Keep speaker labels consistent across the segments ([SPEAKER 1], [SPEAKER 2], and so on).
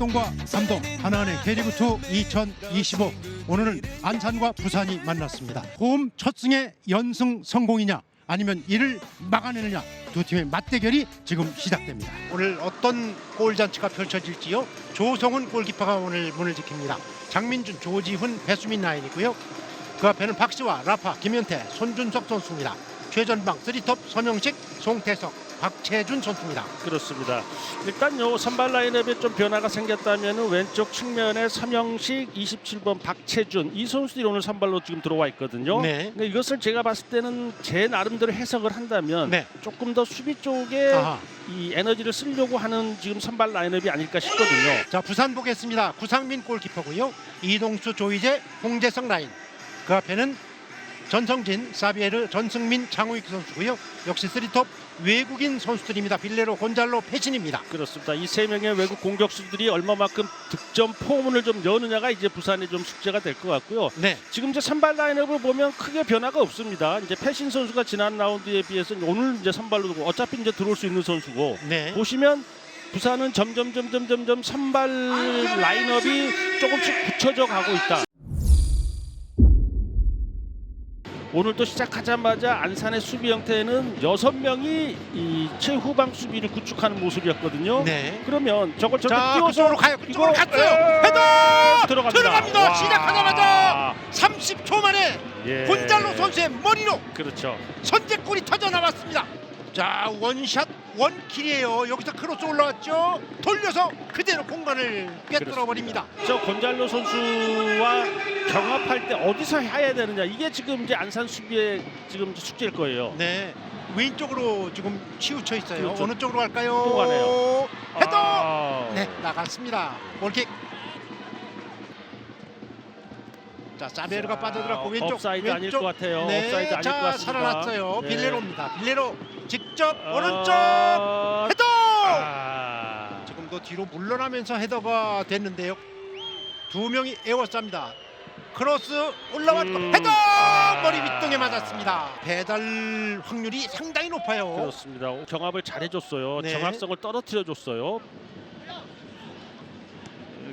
[SPEAKER 1] 역동과 삼동 하나은행 K리그2 2025 오늘은 안산과 부산이 만났습니다. 홈 첫 승의 연승 성공이냐 아니면 이를 막아내느냐 두 팀의 맞대결이 지금 시작됩니다. 오늘 어떤 골잔치가 펼쳐질지요? 조성훈 골키퍼가 오늘 문을 지킵니다. 장민준, 조지훈, 배수민 라인이고요. 그 앞에는 박시와 라파, 김현태, 손준석 선수입니다. 최전방 쓰리톱 서명식, 송태석, 박채준 선수입니다.
[SPEAKER 2] 그렇습니다. 일단 요 선발 라인업에 좀 변화가 생겼다면 왼쪽 측면에 서명식 27번 박채준 이 선수들이 오늘 선발로 지금 들어와 있거든요.
[SPEAKER 1] 네.
[SPEAKER 2] 근데 이것을 제가 봤을 때는 제 나름대로 해석을 한다면
[SPEAKER 1] 네.
[SPEAKER 2] 조금 더 수비 쪽에
[SPEAKER 1] 아하.
[SPEAKER 2] 이 에너지를 쓰려고 하는 지금 선발 라인업이 아닐까 싶거든요.
[SPEAKER 1] 자 부산 보겠습니다. 구상민 골키퍼고요. 이동수, 조이재, 홍재성 라인. 그 앞에는 전성진, 사비에르, 전승민, 장우익 선수고요. 역시 쓰리톱 외국인 선수들입니다. 빌레로, 곤잘로, 패신입니다.
[SPEAKER 2] 그렇습니다. 이 세 명의 외국 공격수들이 얼마만큼 득점 포문을 좀 여느냐가 이제 부산의 좀 숙제가 될 것 같고요.
[SPEAKER 1] 네,
[SPEAKER 2] 지금 이제 선발 라인업을 보면 크게 변화가 없습니다. 이제 패신 선수가 지난 라운드에 비해서 오늘 이제 선발로 두고 어차피 이제 들어올 수 있는 선수고
[SPEAKER 1] 네.
[SPEAKER 2] 보시면 부산은 점점 점점 점점 선발 라인업이 조금씩 굳혀져 가고 있다. 오늘 또 시작하자마자 안산의 수비 형태는 여섯 명이 이 최후방 수비를 구축하는 모습이었거든요.
[SPEAKER 1] 네.
[SPEAKER 2] 그러면 저걸 저렇게
[SPEAKER 1] 자,
[SPEAKER 2] 띄워서
[SPEAKER 1] 그쪽으로 가요. 그쪽으로
[SPEAKER 2] 이거-
[SPEAKER 1] 갔어요.
[SPEAKER 2] 에-
[SPEAKER 1] 헤더!
[SPEAKER 2] 들어갑니다.
[SPEAKER 1] 들어갑니다.
[SPEAKER 2] 와.
[SPEAKER 1] 시작하자마자 30초 만에
[SPEAKER 2] 예.
[SPEAKER 1] 곤잘로 선수의 머리로
[SPEAKER 2] 그렇죠.
[SPEAKER 1] 선제골이 터져 나왔습니다. 자 원샷 원킬이에요. 여기서 크로스 올라왔죠. 돌려서 그대로 공간을 꿰뚫어 버립니다.
[SPEAKER 2] 저 곤잘로 선수와 경합할 때 어디서 해야 되느냐 이게 지금 이제 안산 수비의 지금 숙제일 거예요.
[SPEAKER 1] 네 왼쪽으로 지금 치우쳐 있어요.
[SPEAKER 2] 그렇죠.
[SPEAKER 1] 어느 쪽으로 갈까요?
[SPEAKER 2] 또 가네요.
[SPEAKER 1] 헤더.
[SPEAKER 2] 아,
[SPEAKER 1] 네 나갔습니다. 골킥. 자 사베르가 빠져들었고
[SPEAKER 2] 아,
[SPEAKER 1] 왼쪽
[SPEAKER 2] 업사이드
[SPEAKER 1] 왼쪽
[SPEAKER 2] 아닐 것 같아요.
[SPEAKER 1] 네,
[SPEAKER 2] 업사이드 아닐
[SPEAKER 1] 자
[SPEAKER 2] 것 같습니다.
[SPEAKER 1] 살아났어요.
[SPEAKER 2] 네.
[SPEAKER 1] 빌레로입니다. 빌레로 직접
[SPEAKER 2] 아,
[SPEAKER 1] 오른쪽 헤더.
[SPEAKER 2] 아,
[SPEAKER 1] 지금도 뒤로 물러나면서 헤더가 됐는데요. 두 명이 에워쌉니다. 크로스 올라왔고
[SPEAKER 2] 음.
[SPEAKER 1] 헤더
[SPEAKER 2] 아.
[SPEAKER 1] 머리 밑동에 맞았습니다. 배달 확률이 상당히 높아요.
[SPEAKER 2] 그렇습니다. 경합을 잘해줬어요.
[SPEAKER 1] 네.
[SPEAKER 2] 정확성을 떨어뜨려줬어요.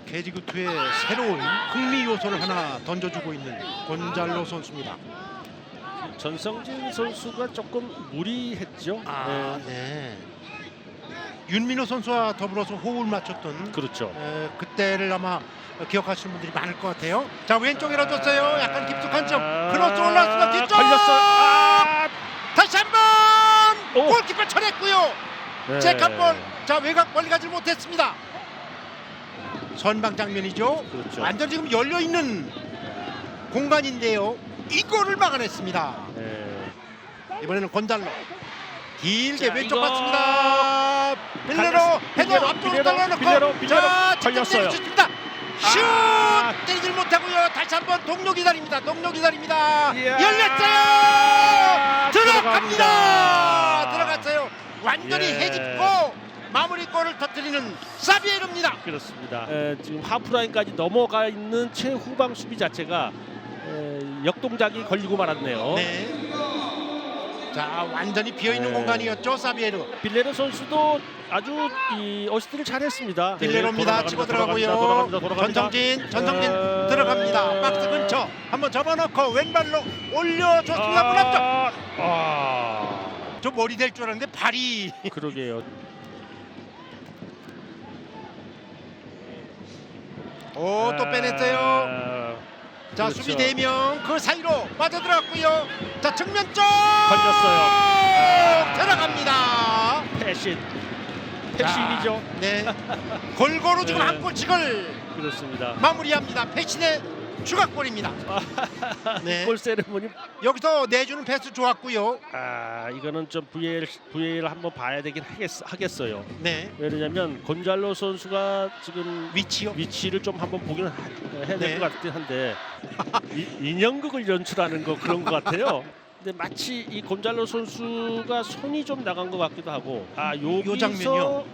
[SPEAKER 1] 2의 새로운 흥미 요소를 하나 던져주고 있는 곤잘로 선수입니다.
[SPEAKER 2] 전성진 선수가 조금 무리했죠.
[SPEAKER 1] 아,
[SPEAKER 2] 네.
[SPEAKER 1] 네. 윤민호 선수와 더불어서 호흡을 맞췄던
[SPEAKER 2] 그렇죠.
[SPEAKER 1] 에, 그때를 아마 기억하시는 분들이 많을 것 같아요. 자 왼쪽에 던졌어요. 약간 깊숙한 점. 크로스 올라왔습니다. 뒤쪽.
[SPEAKER 2] 걸렸어요. 아,
[SPEAKER 1] 다시 한번
[SPEAKER 2] 오.
[SPEAKER 1] 골키퍼 쳐냈고요.
[SPEAKER 2] 네.
[SPEAKER 1] 잭 한번 자 외곽 멀리 가지 못했습니다. 선방 장면이죠.
[SPEAKER 2] 그렇죠.
[SPEAKER 1] 완전 지금 열려 있는 공간인데요. 이거를 막아냈습니다.
[SPEAKER 2] 네.
[SPEAKER 1] 이번에는 곤달로 길게
[SPEAKER 2] 자,
[SPEAKER 1] 왼쪽
[SPEAKER 2] 이거
[SPEAKER 1] 봤습니다. 빌레로 헤더
[SPEAKER 2] 빌레로,
[SPEAKER 1] 앞쪽으로
[SPEAKER 2] 빌레로,
[SPEAKER 1] 떨어놓고
[SPEAKER 2] 빌레로, 빌레로
[SPEAKER 1] 자
[SPEAKER 2] 걸렸어요.
[SPEAKER 1] 슛입니다. 슛
[SPEAKER 2] 아.
[SPEAKER 1] 때리질 못하고요. 다시 한번 동료 기다립니다. 동료 기다립니다.
[SPEAKER 2] 이야.
[SPEAKER 1] 열렸어요. 들어갑니다.
[SPEAKER 2] 들어갑니다.
[SPEAKER 1] 들어갔어요. 완전히
[SPEAKER 2] 예.
[SPEAKER 1] 해집고 마무리골을 터뜨리는 사비에르입니다.
[SPEAKER 2] 그렇습니다. 에, 지금 하프라인까지 넘어가 있는 최후방 수비 자체가 에, 역동작이 걸리고 말았네요.
[SPEAKER 1] 네. 자 완전히 비어 있는
[SPEAKER 2] 네.
[SPEAKER 1] 공간이었죠 사비에르.
[SPEAKER 2] 빌레르 선수도 아주 이 어시스트를 잘했습니다. 네,
[SPEAKER 1] 빌레로입니다.
[SPEAKER 2] 돌아갑니다,
[SPEAKER 1] 치고 들어가고요.
[SPEAKER 2] 돌아갑니다, 돌아갑니다.
[SPEAKER 1] 전성진, 전성진
[SPEAKER 2] 어,
[SPEAKER 1] 들어갑니다. 박스 근처 한번 접어넣고 왼발로 올려줬습니다. 문.
[SPEAKER 2] 아, 아,
[SPEAKER 1] 저 머리 될 줄 알았는데 발이.
[SPEAKER 2] 그러게요.
[SPEAKER 1] 오 또 빼냈어요.
[SPEAKER 2] 아,
[SPEAKER 1] 자
[SPEAKER 2] 그렇죠.
[SPEAKER 1] 수비 대명 그 사이로 빠져들었고요. 자 측면 쪽
[SPEAKER 2] 걸렸어요.
[SPEAKER 1] 들어갑니다.
[SPEAKER 2] 패신. 패신이죠.
[SPEAKER 1] 네. 골고루 지금
[SPEAKER 2] 네.
[SPEAKER 1] 한 골씩을
[SPEAKER 2] 그렇습니다.
[SPEAKER 1] 마무리합니다. 패신의 추가골입니다. 네.
[SPEAKER 2] 골 세레모니
[SPEAKER 1] 여기서 내주는 패스 좋았고요.
[SPEAKER 2] 아 이거는 좀 VAR VAR 한번 봐야 되긴 하겠, 하겠어요.
[SPEAKER 1] 네.
[SPEAKER 2] 왜냐면 곤잘로 선수가 지금
[SPEAKER 1] 위치요.
[SPEAKER 2] 위치를 좀 한번 보긴 하- 해낼
[SPEAKER 1] 네.
[SPEAKER 2] 것 같긴 한데 이, 인형극을 연출하는 거 그런 것 같아요. 근데 마치 이 곤잘로 선수가 손이 좀 나간 것 같기도 하고 아 여기서
[SPEAKER 1] 장면이요?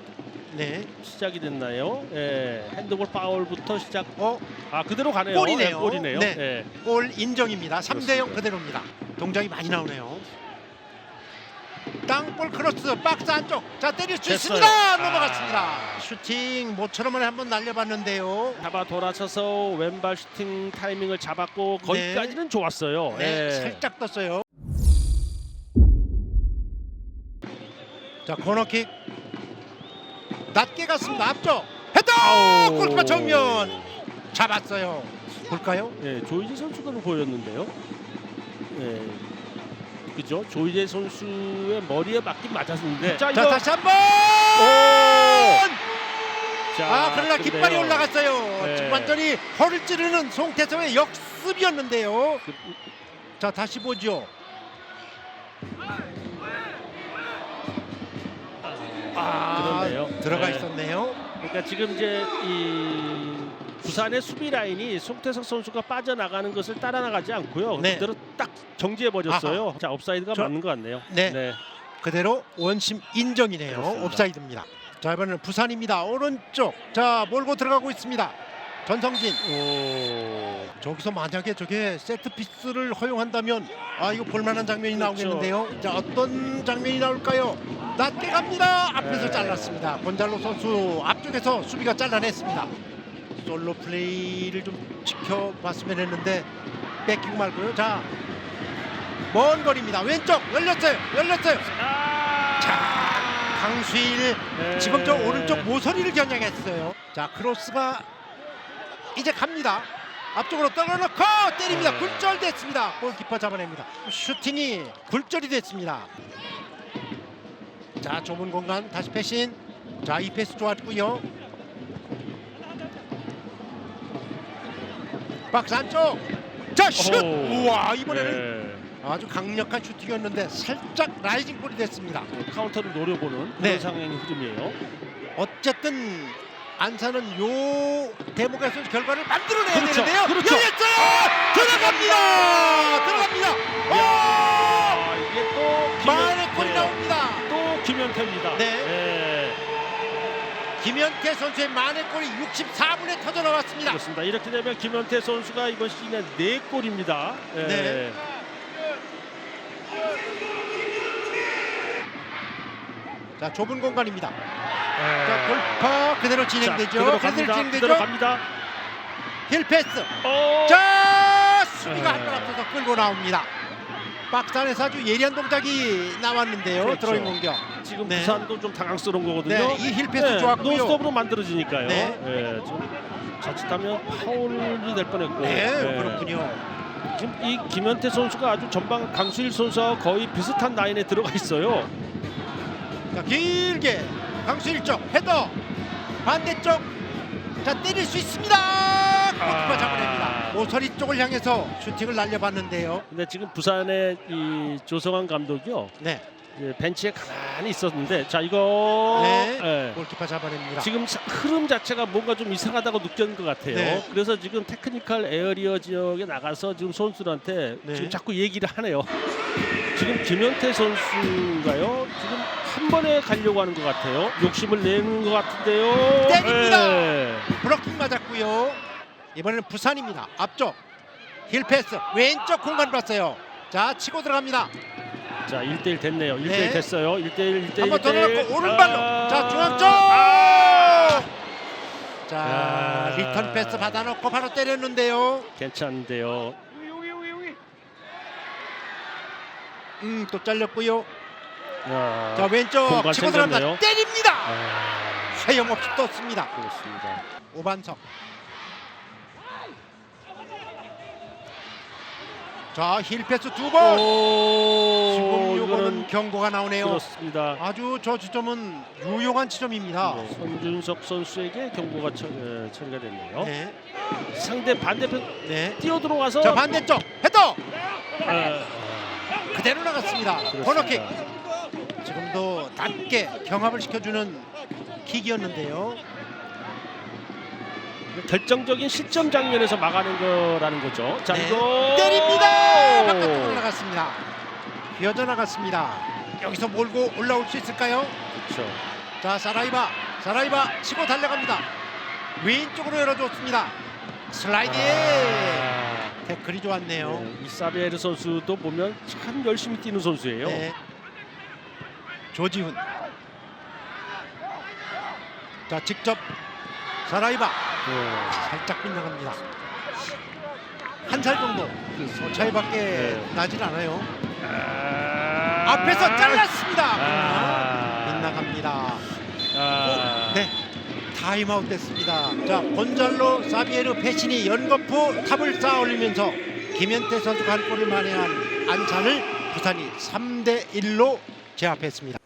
[SPEAKER 1] 네.
[SPEAKER 2] 시작이 됐나요? 예, 핸드볼 파울부터 시작.
[SPEAKER 1] 어,
[SPEAKER 2] 아 그대로 가네요.
[SPEAKER 1] 골이네요.
[SPEAKER 2] 예, 골이네요.
[SPEAKER 1] 네.
[SPEAKER 2] 예.
[SPEAKER 1] 골 인정입니다. 3대 0
[SPEAKER 2] 그렇습니다.
[SPEAKER 1] 그대로입니다. 동작이 많이 나오네요. 땅볼 크로스 박스 안쪽. 자 때릴 수
[SPEAKER 2] 됐어요.
[SPEAKER 1] 있습니다.
[SPEAKER 2] 아.
[SPEAKER 1] 넘어갔습니다. 슈팅 모처럼을 한번 날려봤는데요.
[SPEAKER 2] 잡아 돌아서서 왼발 슈팅 타이밍을 잡았고 거기까지는 좋았어요.
[SPEAKER 1] 네,
[SPEAKER 2] 예.
[SPEAKER 1] 살짝 떴어요. 자 코너킥 낮게 갔습니다. 앞쪽
[SPEAKER 2] 아우.
[SPEAKER 1] 골키퍼 정면 잡았어요. 볼까요?
[SPEAKER 2] 예, 조이제 선수가 보였는데요. 예. 그죠? 조이제 선수의 머리에 맞긴 맞았는데. 자,
[SPEAKER 1] 자
[SPEAKER 2] 이거
[SPEAKER 1] 다시 한번.
[SPEAKER 2] 자,
[SPEAKER 1] 아 그러나
[SPEAKER 2] 근데요.
[SPEAKER 1] 깃발이 올라갔어요.
[SPEAKER 2] 네.
[SPEAKER 1] 지금 완전히 허를 찌르는 송태성의 역습이었는데요.
[SPEAKER 2] 그,
[SPEAKER 1] 자 다시 보죠. 아. 들어가
[SPEAKER 2] 네.
[SPEAKER 1] 있었네요.
[SPEAKER 2] 그러니까 지금 이제 이 부산의 수비 라인이 송태석 선수가 빠져나가는 것을 따라 나가지 않고요.
[SPEAKER 1] 네.
[SPEAKER 2] 그대로 딱 정지해 버렸어요. 자, 업사이드가
[SPEAKER 1] 저-
[SPEAKER 2] 맞는 것 같네요.
[SPEAKER 1] 네. 그대로 원심 인정이네요.
[SPEAKER 2] 그렇습니다.
[SPEAKER 1] 옵사이드입니다. 자 이번에는 부산입니다. 오른쪽 자 몰고 들어가고 있습니다. 전성진
[SPEAKER 2] 오.
[SPEAKER 1] 저기서 만약에 저게 세트 피스를 허용한다면 아 이거 볼만한 장면이
[SPEAKER 2] 그렇죠.
[SPEAKER 1] 나오겠는데요. 자 어떤 장면이 나올까요? 낮게 갑니다. 앞에서
[SPEAKER 2] 네.
[SPEAKER 1] 잘랐습니다. 곤잘로 선수 앞쪽에서 수비가 잘라냈습니다. 솔로 플레이를 좀 지켜봤으면 했는데 뺏기고 말고요. 자. 먼 거리입니다. 왼쪽 열렸어요. 열렸어요.
[SPEAKER 2] 아!
[SPEAKER 1] 자, 강수일
[SPEAKER 2] 네.
[SPEAKER 1] 지금 저 오른쪽 모서리를 겨냥했어요. 자, 크로스가 이제 갑니다. 앞쪽으로 떨어놓고 때립니다.
[SPEAKER 2] 네.
[SPEAKER 1] 굴절됐습니다. 골키퍼 잡아냅니다. 슈팅이 굴절이 됐습니다. 자, 좁은 공간 다시 패신. 자, 이 패스 좋았고요. 박스 안쪽. 자, 슛!
[SPEAKER 2] 오.
[SPEAKER 1] 우와, 이번에는
[SPEAKER 2] 네.
[SPEAKER 1] 아주 강력한 슈팅이었는데 살짝 라이징 볼이 됐습니다.
[SPEAKER 2] 카운터를 노려보는 그런
[SPEAKER 1] 네.
[SPEAKER 2] 상황의 흐름이에요.
[SPEAKER 1] 어쨌든 안산은 요 대목에서 결과를 만들어내야
[SPEAKER 2] 그렇죠,
[SPEAKER 1] 되는데요.
[SPEAKER 2] 그렇죠.
[SPEAKER 1] 열렸어요. 들어갑니다. 들어갑니다. 오!
[SPEAKER 2] 아, 이게 또
[SPEAKER 1] 만의 골이
[SPEAKER 2] 네.
[SPEAKER 1] 나옵니다.
[SPEAKER 2] 또 김현태입니다.
[SPEAKER 1] 네.
[SPEAKER 2] 네.
[SPEAKER 1] 김현태 선수의 만의 골이 64분에 터져 나왔습니다.
[SPEAKER 2] 그렇습니다. 이렇게 되면 김현태 선수가 이번 시즌에 네 골입니다. 네.
[SPEAKER 1] 네. 자, 좁은 공간입니다. 자, 돌파 그대로 진행되죠.
[SPEAKER 2] 네. 그대로 갑니다.
[SPEAKER 1] 진행되죠.
[SPEAKER 2] 그대로 갑니다.
[SPEAKER 1] 힐 패스.
[SPEAKER 2] 오!
[SPEAKER 1] 자 수비가
[SPEAKER 2] 네.
[SPEAKER 1] 한번 앞서서 끌고 나옵니다. 박스 안에서 아주 예리한 동작이 나왔는데요.
[SPEAKER 2] 그렇죠.
[SPEAKER 1] 드로잉 공격.
[SPEAKER 2] 지금
[SPEAKER 1] 네.
[SPEAKER 2] 부산도 좀 당황스러운 거거든요.
[SPEAKER 1] 네, 이 힐 패스 좋았고요.
[SPEAKER 2] 노스톱으로 만들어지니까요.
[SPEAKER 1] 네.
[SPEAKER 2] 네, 좀 자칫하면 파울이 될 뻔했고.
[SPEAKER 1] 네,
[SPEAKER 2] 네.
[SPEAKER 1] 그렇군요.
[SPEAKER 2] 지금 이 김현태 선수가 아주 전방 강수일 선수와 거의 비슷한 라인에 들어가 있어요.
[SPEAKER 1] 자 길게 강수일 쪽 헤더 반대쪽 자 때릴 수 있습니다. 골키퍼
[SPEAKER 2] 아.
[SPEAKER 1] 잡아냅니다. 모서리 쪽을 향해서 슈팅을 날려봤는데요.
[SPEAKER 2] 근데 지금 부산의 이 조성환 감독이요.
[SPEAKER 1] 네,
[SPEAKER 2] 이제 벤치에 가만히 있었는데 자 이거
[SPEAKER 1] 네.
[SPEAKER 2] 예.
[SPEAKER 1] 골키퍼 잡아냅니다.
[SPEAKER 2] 지금 사- 흐름 자체가 뭔가 좀 이상하다고 느꼈는 것 같아요.
[SPEAKER 1] 네.
[SPEAKER 2] 그래서 지금 테크니컬 에어리어 지역에 나가서 지금 선수들한테
[SPEAKER 1] 네.
[SPEAKER 2] 지금 자꾸 얘기를 하네요. 지금 김현태 선수가요. 지금 한 번에 가려고 하는 것 같아요. 욕심을 내는 것 같은데요.
[SPEAKER 1] 때립니다.
[SPEAKER 2] 예.
[SPEAKER 1] 브로킹 맞았고요. 이번에는 부산입니다. 앞쪽 힐 패스 왼쪽 공간 봤어요. 자 치고 들어갑니다.
[SPEAKER 2] 자 1대1 됐네요. 1대1
[SPEAKER 1] 네.
[SPEAKER 2] 됐어요. 1대1 1대1
[SPEAKER 1] 한번 더 넣고 오른발로 자 중앙 쪽.
[SPEAKER 2] 아!
[SPEAKER 1] 자
[SPEAKER 2] 야.
[SPEAKER 1] 리턴 패스 받아놓고 바로 때렸는데요.
[SPEAKER 2] 괜찮은데요.
[SPEAKER 1] 음 또 잘렸고요.
[SPEAKER 2] 야,
[SPEAKER 1] 자 왼쪽 치고 들어갑니다. 때립니다.
[SPEAKER 2] 아,
[SPEAKER 1] 하염없이 떴습니다.
[SPEAKER 2] 그렇습니다.
[SPEAKER 1] 오반석. 자 힐패스 두 번.
[SPEAKER 2] 오,
[SPEAKER 1] 지금
[SPEAKER 2] 요거는
[SPEAKER 1] 경고가 나오네요.
[SPEAKER 2] 그렇습니다.
[SPEAKER 1] 아주 저 지점은 유용한 지점입니다.
[SPEAKER 2] 네, 손준석 선수에게 경고가 처, 에, 처리가 됐네요.
[SPEAKER 1] 네,
[SPEAKER 2] 상대 반대편
[SPEAKER 1] 네.
[SPEAKER 2] 뛰어 들어가서
[SPEAKER 1] 자 반대쪽 헤더
[SPEAKER 2] 아,
[SPEAKER 1] 그대로 나갔습니다.
[SPEAKER 2] 그렇습니다.
[SPEAKER 1] 코너킥. 지금도 낮게 경합을 시켜주는 킥이었는데요.
[SPEAKER 2] 결정적인 실점 장면에서 막아낸 거라는 거죠. 자
[SPEAKER 1] 네.
[SPEAKER 2] 이거
[SPEAKER 1] 때립니다. 바깥으로 올라갔습니다. 비어져 나갔습니다. 여기서 몰고 올라올 수 있을까요?
[SPEAKER 2] 그렇죠.
[SPEAKER 1] 자 사라이바 사라이바 치고 달려갑니다. 왼쪽으로 열어줬습니다. 슬라이딩
[SPEAKER 2] 아,
[SPEAKER 1] 태클이 좋았네요.
[SPEAKER 2] 네, 이 사비에르 선수도 보면 참 열심히 뛰는 선수예요.
[SPEAKER 1] 네. 조지훈. 자 직접 사라이바
[SPEAKER 2] 예.
[SPEAKER 1] 살짝 빗나갑니다. 한 살 정도 그 차이밖에
[SPEAKER 2] 네.
[SPEAKER 1] 나질 않아요.
[SPEAKER 2] 아...
[SPEAKER 1] 앞에서 잘랐습니다.
[SPEAKER 2] 아...
[SPEAKER 1] 빗나갑니다.
[SPEAKER 2] 아...
[SPEAKER 1] 네. 타임아웃 됐습니다. 자, 곤잘로 사비에르 페신이 연거푸 탑을 쌓아 올리면서 김현태 선수가 한 골을 만회한 안산을 부산이 3대 1로 제압했습니다.